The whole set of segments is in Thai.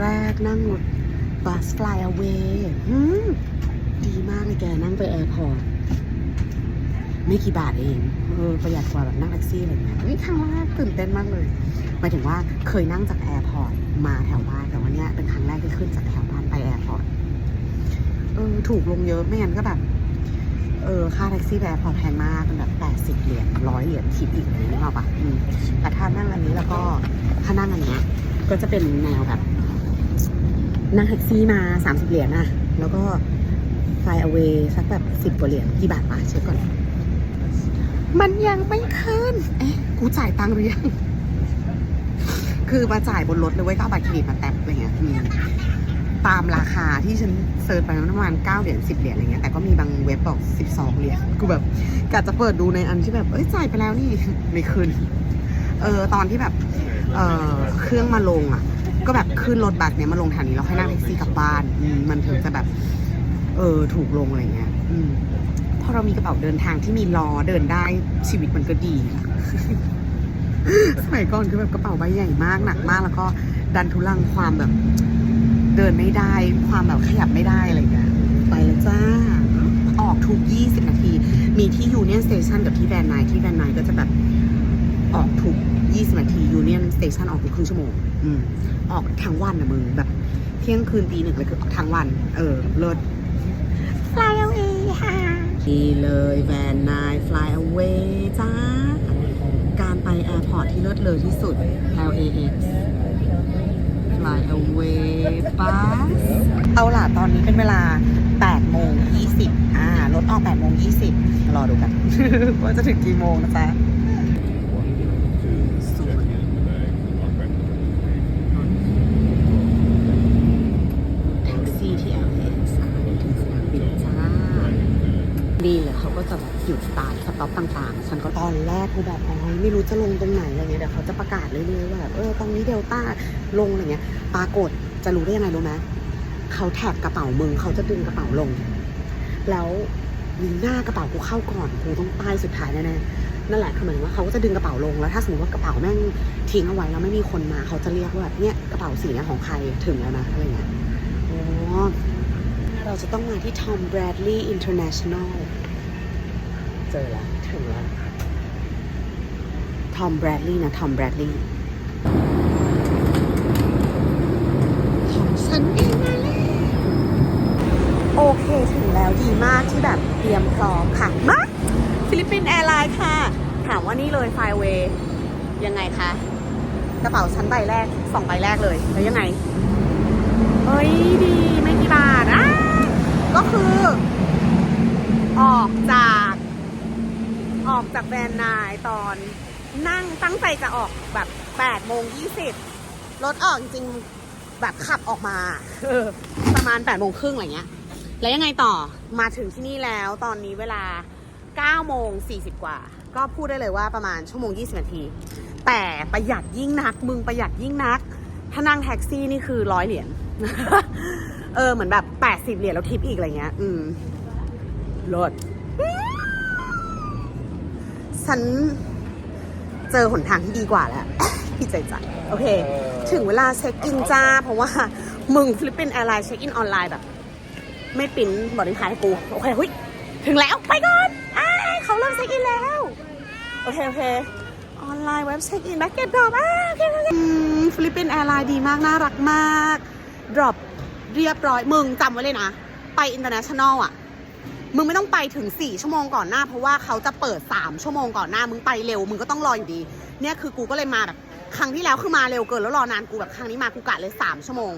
แรกนั่งรถบัส fly away หืมดีมากเลยแกนั่งไปแอร์พอร์ตไม่กี่บาทเองเออประหยัดกว่าแบบนั่งแท็กซี่อะไรเงี้ยนี่ครั้งแรกตื่นเต้นมากเลยหมายถึงว่าเคยนั่งจากแอร์พอร์ตมาแถวบ้านแต่ว่าเนี้เป็นครั้งแรกที่ขึ้นจากแถวบ้านไปแอร์พอร์ตเออถูกลงเยอะไม่งั้นก็แบบเออค่าแท็กซี่แอร์พอร์ตแพงมากเป็นแบบแปดสิบเหรียญร้อยเหรียญทิปอีกอะไรอย่เงี้ยหรอกปะแต่ถ้านั่งอันนี้แล้วก็ถ้านั่งอันเนี้ยก็จะเป็นแนวแบบ นั่งแท็กซี่มา 30 เหรียญนะแล้วก็ fly away สักแบบ10กว่าเหรียญกี่บาทปะเช็คก่อน มันยังไม่ขึ้น เอ๊ะ กูจ่ายตังค์หรือยัง คือมาจ่ายบนรถเลยเว้ยก็เอาบัตรเครดิตมาแตบอะไรเงี้ยอืมตามราคาที่ฉันเซิร์ชไปมันประมาณ9เหรียญ10 เหรียญอะไรเงี้ยแต่ก็มีบางเว็บบอก 12 เหรียญกูแบบกะจะเปิดดูในอันที่แบบเอ้ยจ่ายไปแล้วนี่ไม่ขึ้นเออตอนที่แบบ เออเครื่องมาลงอะ ก็แบบขึ้นรถบัสเนี่ยมาลงแถวนี้แล้วค่อยนั่งแท็กซี่กลับบ้านอืมมันถึงจะแบบ เออถูกลงอะไรเงี้ยอืมพอเรามีกระเป๋าเดินทางที่มีล้อเดินได้ชีวิตมันก็ดีอะสมัยก่อนคือแบบกระเป๋าใบใหญ่มากหนักมาก แล้วก็ดันทุลังความแบบ เดินไม่ได้ ความแบบขยับไม่ได้อะไรเงี้ยไปแล้วจ้า ออกทุก 20 นาที มีที่ยูเนียนสเตชันกับที่แวนไนที่แวนไนก็จะแบบ ออกทุก20 นาทียูเนียนสเตชันออกทุกครึ่งชั่วโมงอืมออกทั้งวันนะมึงแบบ เที่ยงคืนตีหนึ่งเลยคือออกทั้งวัน เออเลิศ fly away ค่ะนี่เลยแวนนาย fly away จ้า การไปแอร์พอร์ตที่เลิศเลยที่สุด LAX fly away bus เอาล่ะ ตอนนี้เป็นเวลา8โมง20อ่ารถออก8โมง20รอดูกัน ว่าจะถึงกี่โมงนะจ๊ะสวยแท็กซี่ที่ LAX อะถึงสนามบินจ้า ดีเลยเขาก็จะแบบหยุดตาร์ทสต็อปต่างๆ ฉันก็ตอนแรกกูแบบอ๋อไม่รู้จะลงตรงไหนอะไรเงี้ยเดี๋ยวเขาจะประกาศเรื่อยๆว่าแบบเออตรงนี้เดลต้าลงอะไรเงี้ย ปรากฏจะรู้ได้ยังไงรู้ไหมเขาแท็กกระเป๋ามึงเขาจะดึงกระเป๋าลง แล้วมีหน้ากระเป๋ากูเข้าก่อนกูต้องป้ายสุดท้ายแน่ๆนั่นแหละคือเหมือนว่าเขาก็จะดึงกระเป๋าลงแล้วถ้าสมมติว่ากระเป๋าแม่งทิ้งเอาไว้แล้วไม่มีคนมาเขาจะเรียกว่าแบบเนี่ยกระเป๋าสีเนี้ยของใครถึงแล้วนะอะไรเงี้ยอ๋อเราจะต้องมาที่ Tom Bradley International เจอแล้วถึงแล้วทอมแบรดลีย์นะทอมแบรดลีย์ของฉันเองมาแล้วโอเคถึงแล้วดีมากที่แบบเตรียมพร้อมค่ะมาฟิลิปปินส์แอร์ไลน์ค่ะ ถามว่านี่เลยไฟเวย์ยังไงคะกระเป๋าชั้นใบแรกสองใบแรกเลย แล้วยังไง เฮ้ยดีไม่กี่บาทอะก็คือ ออกจาก ออกจากแวนนายตอนนั่งตั้งใจจะออกแบบ8โมง20รถออกจริงๆแบบขับออกมาประมาณ8โมงครึ่งอะไรเงี้ย แล้วยังไงต่อมาถึงที่นี่แล้วตอนนี้เวลา9โมง40 กว่า ก็พูดได้เลยว่าประมาณชั่วโมง 20 นาที แต่ประหยัดยิ่งนัก มึงประหยัดยิ่งนัก ถ้านั่งแท็กซี่นี่คือร้อยเหรียญเออเหมือนแบบ 80 เหรียญแล้วทิปอีกอะไรเงี้ย อืมลด ฉันเจอหนทางที่ดีกว่าแล้วพี่ใจจัดโอเค ถึงเวลาเช็คอินจ้า เพราะว่ามึงฟิลิปปินส์แอร์ไลน์เช็คอินออนไลน์แบบ ไม่ปริ้นบอร์ดิ้งพาสให้กู โอเคหุยถึงแล้วไปก่อนอ้ายเขาเริ่มเช็คอินแล้ว โอเค โอเค ออนไลน์เว็บเช็คอินแบ็กเก็ตดรอปอ้าโอเคโอเคอืมฟิลิปปินส์แอร์ไลน์ดีมาก น่ารักมากดรอปเรียบร้อยมึงจำไว้เลยนะ ไปอินเตอร์เนชั่นแนลอะ มึงไม่ต้องไปถึง 4 ชั่วโมงก่อนหน้า เพราะว่าเขาจะเปิด 3 ชั่วโมงก่อนหน้า มึงไปเร็ว มึงก็ต้องรออยู่ดี เนี่ยคือกูก็เลยมาแบบครั้งที่แล้วคือมาเร็วเกินแล้วรอนานกูแบบครั้งนี้มากูกะเลย 3 ชั่วโมง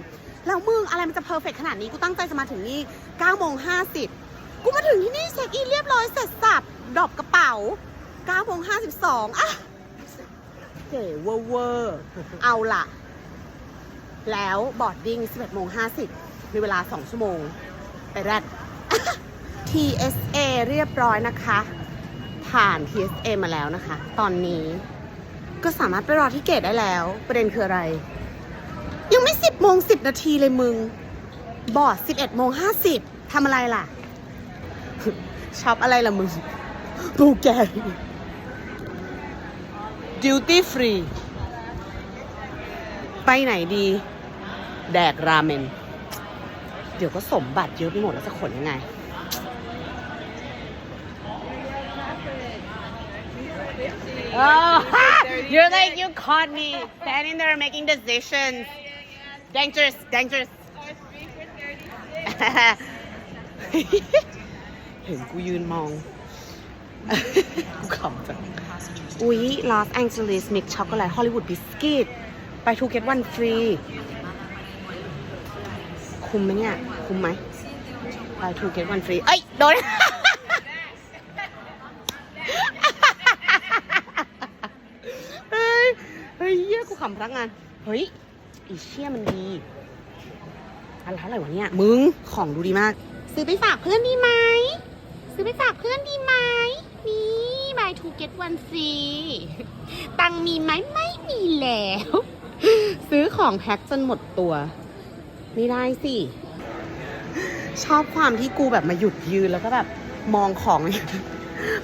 แล้วมึงอะไรมันจะเพอร์เฟกขนาดนี้กูตั้งใจจะมาถึงนี่9โมง50 กูมาถึงที่นี่เช็คอินเรียบร้อยเสร็จสับดรอปกระเป๋า9โมง52อะเก๋เวอร์เวอร์เอาล่ะ แล้วบอร์ดดิ้ง11โมง50มีเวลา 2 ชั่วโมงไปแรด TSA เรียบร้อยนะคะ ผ่าน TSA มาแล้วนะคะ ตอนนี้ก็สามารถไปรอที่เกตได้แล้ว ประเด็นคืออะไร ยังไม่ 10โมง10 นาทีเลยมึง บอร์ด11โมง50ทำอะไรล่ะช็อปอะไรล่ะมึงปูแก duty free ไปไหนดี แดกราเมน เดี๋ยวก็สมบัติเยอะไปหมดแล้วจะขนยังไง Oh, you're like, you caught me standing there making decisions. Dangerous, dangerous. เห็นกูยืนมองกูขำจังอุ๊ยลอสแองเจลิสมิกช็อกโกแลตฮอลลีวูดบิสกิตไปทูเกตวันฟรีคุ้มไหมเนี่ย คุ้มไหมไปทูเกตวันฟรีเอ้ย โดน เฮ้ย เฮ้ยเหี้ยกูขำพนักงาน เฮ้ยอีเชี่ยมันดีอะไรอะไรวะเนี่ย มึง ของดูดีมาก ซื้อไปฝากเพื่อนดีไหม ซื้อไปฝากเพื่อนดีไหม นี่ buy two get one free ตังมีไหมไม่มีแล้ว ซื้อของแพ็คจนหมดตัว ไม่ได้สิ ชอบความที่กูแบบมาหยุดยืนแล้วก็แบบมองของ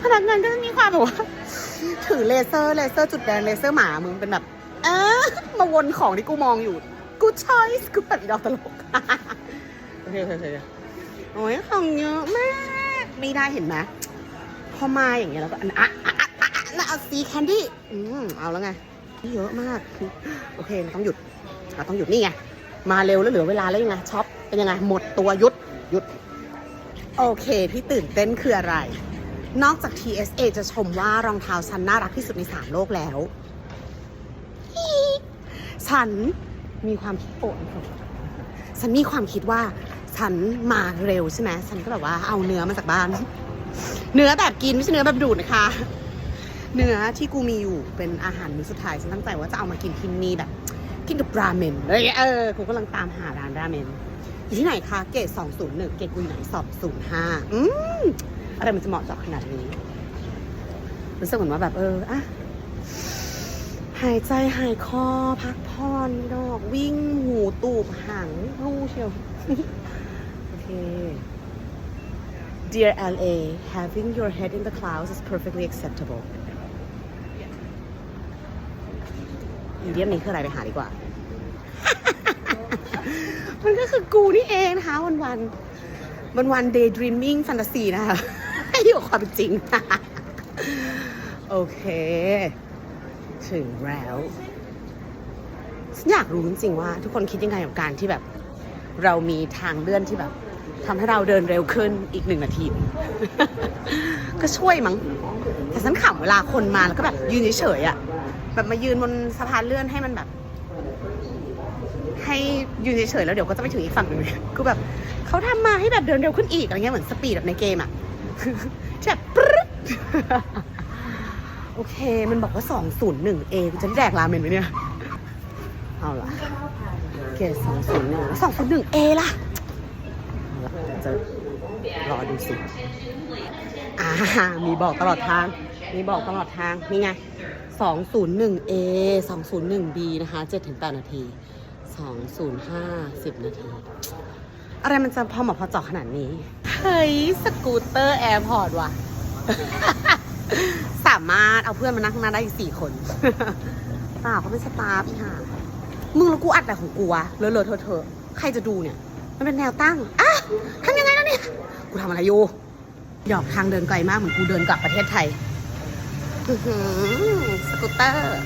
พนักงานก็จะมีความแบบว่า ถือเลเซอร์เลเซอร์จุดแดงเลเซอร์หมา มึงเป็นแบบ ออมาวนของที่กูมองอยู่ กูชอยส์กูแบบดอกตลก โอเคโอเคโอเคโอ้ยของเยอะมาก ไม่ได้เห็นไหมพอมาอย่างเงี้ยแล้วก็อันอะอะอะอะอะน่าเอาซีแคนดี้ อืมเอาแล้วไงนี่เยอะมาก โอเคเราต้องหยุดเราต้องหยุดนี่ไง มาเร็วแล้วเหลือเวลาแล้วยังไงช็อปเป็นยังไง หมดตัวหยุดหยุด โอเคที่ตื่นเต้นคืออะไร นอกจาก TSA จะชมว่ารองเท้าฉันน่ารักที่สุดในสามโลกแล้ว ฉันมีความคิดโอนฉันมีความคิดว่าฉันมาเร็วใช่ไหมฉันก็แบบว่าเอาเนื้อมาจากบ้าน เนื้อแบบกินไม่ใช่เนื้อแบบดูดนะคะ เนื้อที่กูมีอยู่เป็นอาหารมื้อสุดท้ายฉันตั้งใจว่าจะเอามากินที่นี่แบบกินกับราเมนอรอย่างเงี้ยเออกูกำลังตามหาร้านราเมนอยู่ที่ไหนคะเกต201เกตกูอยู่ไหน205อืมอะไรมันจะเหมาะเจาะขนาดนี้รู้สึกเหมือนว่าแบบเอออะ หายใจหายคอพักผ่อนดอกวิ่งหูตูบหางลู่เชียว โอเค Dear LA having your head in the clouds is perfectly acceptable อีเดียมนี้คืออะไรไปหาดีกว่า มันก็คือกูนี่เองนะคะวันวันวันวัน daydreaming fantasy นะคะ อยู่ความจริง โอเค ถึงแล้วฉันอยากรู้จริงๆว่า ทุกคนคิดยังไงกับการที่แบบ เรามีทางเลื่อนที่แบบทำให้เราเดินเร็วขึ้นอีกหนึ่งนาที ก็ช่วยมั้ง แต่ฉันขำเวลาคนมาแล้วก็แบบยืนเฉยๆอะแบบมายืนบนสะพานเลื่อนให้มันแบบ ให้ยืนเฉยๆแล้วเดี๋ยวก็จะไปถึงอีกฝั่งหนึ่งกูแบบเขาทำมาให้แบบเดินเร็วขึ้นอีกอะไรเงี้ยเหมือนสปีดแบบในเกมอะแบบปรึ๊ด โอเค มันบอกว่า 201 A กูจะได้แดกราเมนไหมเนี่ย เอาล่ะเกรด201 201 A ล่ะเอล่ะจะรอดูสิอ่ามีบอกตลอดทาง มีบอกตลอดทาง นี่ไง 201 A 201 B นะคะ 7-8 นาที 205 10 นาที อะไรมันจะพอเหมาะพอเจาะขนาดนี้ เฮ้ย สกูตเตอร์แอร์พอร์ตว่ะ สามารถเอาเพื่อนมานั่งข้างหน้าได้อีกสี่คนเปล่าเขาเป็นสตาฟอีห่ามึงแล้วกูอัดแต่ของกูอะเลอะเลอะเทอะเทอะใครจะดูเนี่ย มันเป็นแนวตั้งอะทำยังไงแล้วเนี่ย กูทำอะไรอยู่หยอกทางเดินไกลมากเหมือนกูเดินกลับประเทศไทยอื้อหือสกูตเตอร์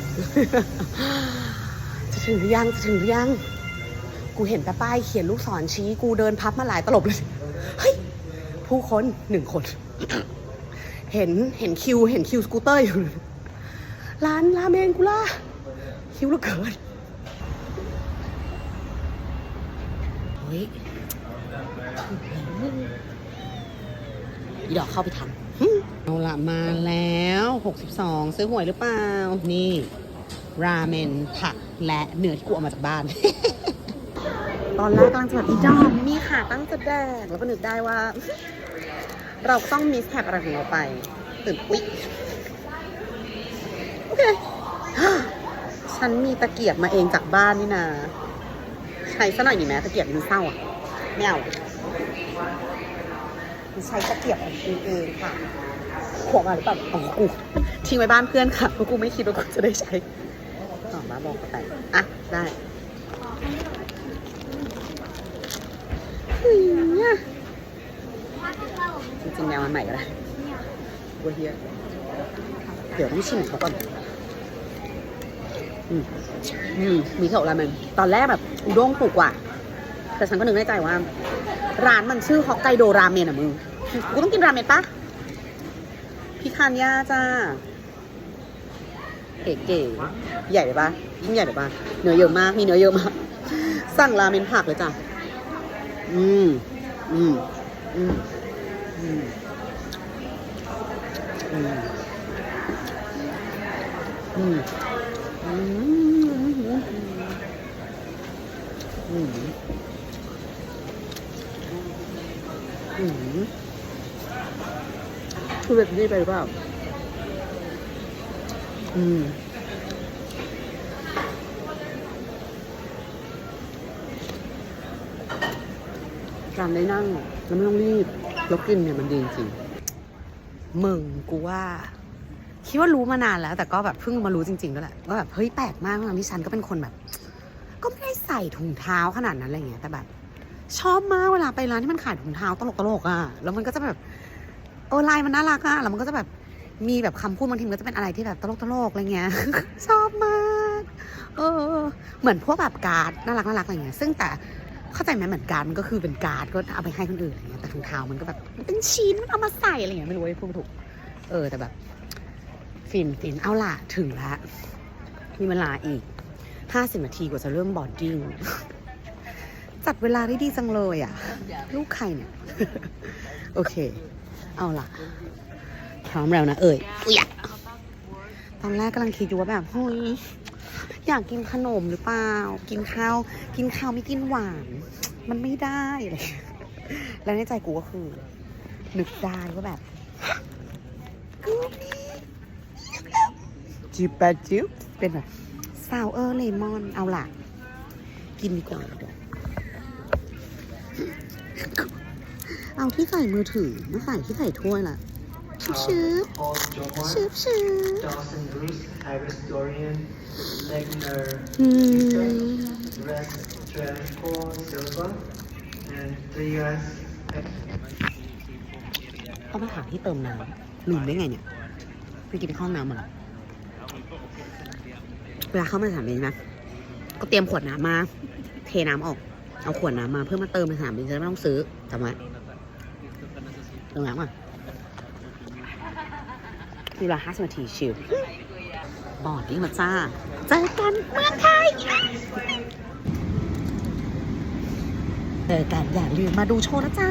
จะถึงหรือยังจะถึงหรือยัง กูเห็นแต่ป้ายเขียนลูกศรชี้ กูเดินพับมาหลายตลบเลย เฮ้ย ผู้คนหนึ่งคน เห็นเห็นคิว เห็นคิวสกูเตอร์อยู่ ร้านราเมงกูล่ะคิวเหลือเกินเฮ้ยถึงแล้วอีดอกเข้าไปทันหึเอาละมาแล้ว 62 ซื้อหวยหรือเปล่า นี่ ราเมนผักและเนื้อที่กูเอามาจากบ้าน ตอนแรกกำลังจะแบบอีดอมมีค่ะตั้งจะแดกแล้วก็นึกได้ว่า เราต้องมีแท็กอะไรของเราไปตื่นปุ๊ยโอเค ฉันมีตะเกียบมาเองจากบ้านนี่นะ ใช้ซะหน่อยดีไหมตะเกียบมันเศร้าอะไม่เอาใช้ตะเกียบของกูเองค่ะขวงอะไรแบบของกูทิ้งไว้บ้านเพื่อนค่ะเพราะกูไม่คิดว่ากูจะได้ใช้ต่อมาบอกกันไปอะ ได้เฮ้ย จริงแนวมันใหม่ก็ได้วัวเฮียเดี๋ยวต้องชิมเขาก่อนอืมอืมมีเถอะราเมนตอนแรกแบบอุด้งถูกกว่า แต่ฉันก็นึกในใจว่า ร้านมันชื่อฮอกไกโดราเมนอะมึงกูต้องกินราเมนปะพิคานย่าจ้า เก๋ๆใหญ่เลยปะยิ่งใหญ่เลยปะเนื้อเยอะมาก มีเนื้อเยอะมาก สั่งราเมนผักเลยจ้ะ อืม อืม อืม คือแบบนี้ไปหรือเปล่าอืม การได้นั่งแล้วไม่ต้องรีบแล้วกินเนี่ยมันดีจริงมึงกูว่า คิดว่ารู้มานานแล้ว แต่ก็แบบเพิ่งมารู้จริงๆด้วยแหละว่าแบบเฮ้ยแปลกมากทั้งที่ฉันก็เป็นคนแบบ ก็ไม่ได้ใส่ถุงเท้าขนาดนั้นอะไรเงี้ยแต่แบบ ชอบมากเวลาไปร้านที่มันขายถุงเท้าตลกๆอะแล้วมันก็จะแบบโอ้ลายมันน่ารักอะแล้วมันก็จะแบบมีแบบคำพูดบางทีมันก็จะเป็นอะไรที่แบบตลกๆอะไรเงี้ยชอบมาก เออ เหมือนพวกแบบการ์ดน่ารักน่ารักอะไรเงี้ยซึ่งแต่ เข้าใจไหมเหมือนการมันก็คือเป็นการ์ดก็เอาไปให้คนอื่นอะไรเงี้ยแต่ถุงเท้ามันก็แบบมันเป็นชิ้นมันเอามาใส่อะไรเงี้ยไม่รู้ว่าพูดถูก เออแต่แบบฟินฟินเอาล่ะถึงแล้วมีเวลาอีกห้าสิบนาทีกว่าจะเริ่มบอร์ดดิ้งจัดเวลาได้ดีจังเลยอะ ลูกใครเนี่ย โอเค เอาล่ะ พร้อมแล้วนะเอ่ยอุ๊ยตอนแรกกำลังคิดอยู่ว่าแบบเฮ้ย อยากกินขนมหรือเปล่า กินข้าว กินข้าวไม่กินหวาน มันไม่ได้เลย แล้วในใจกูก็คือ นึกได้ว่าแบบกูนี่จิบปจิบเป็นแบบซาวเออร์เลมอน เอาล่ะ กินดีกว่าเดี๋ยวเอาที่ใส่มือถือมาใส่ที่ใส่ถ้วยล่ะ ชืบ Paul Jomar, ชืบชืบ Dawson Bruce, Iris Dorian, Legner อืม Red Trevor Silva, and three us ต้องมาถามที่เติมน้ำลืมได้ไงเนี่ยไปกินข้าวน้ำมาแล้วเวลาเข้ามาสนามบินนะก็เตรียมขวดน้ำมา เทน้ำออก เอาขวดน้ำมาเพื่อมาเติมในสนามบินจะไม่ต้องซื้อจำไว้เติมน้ำก่อนมี เวลาห้าสิบนาทีชิลบอร์ดนี่มาจ้าเจอกันเมืองไทยเจอกันอย่าลืมมาดูโชว์นะจ๊ะ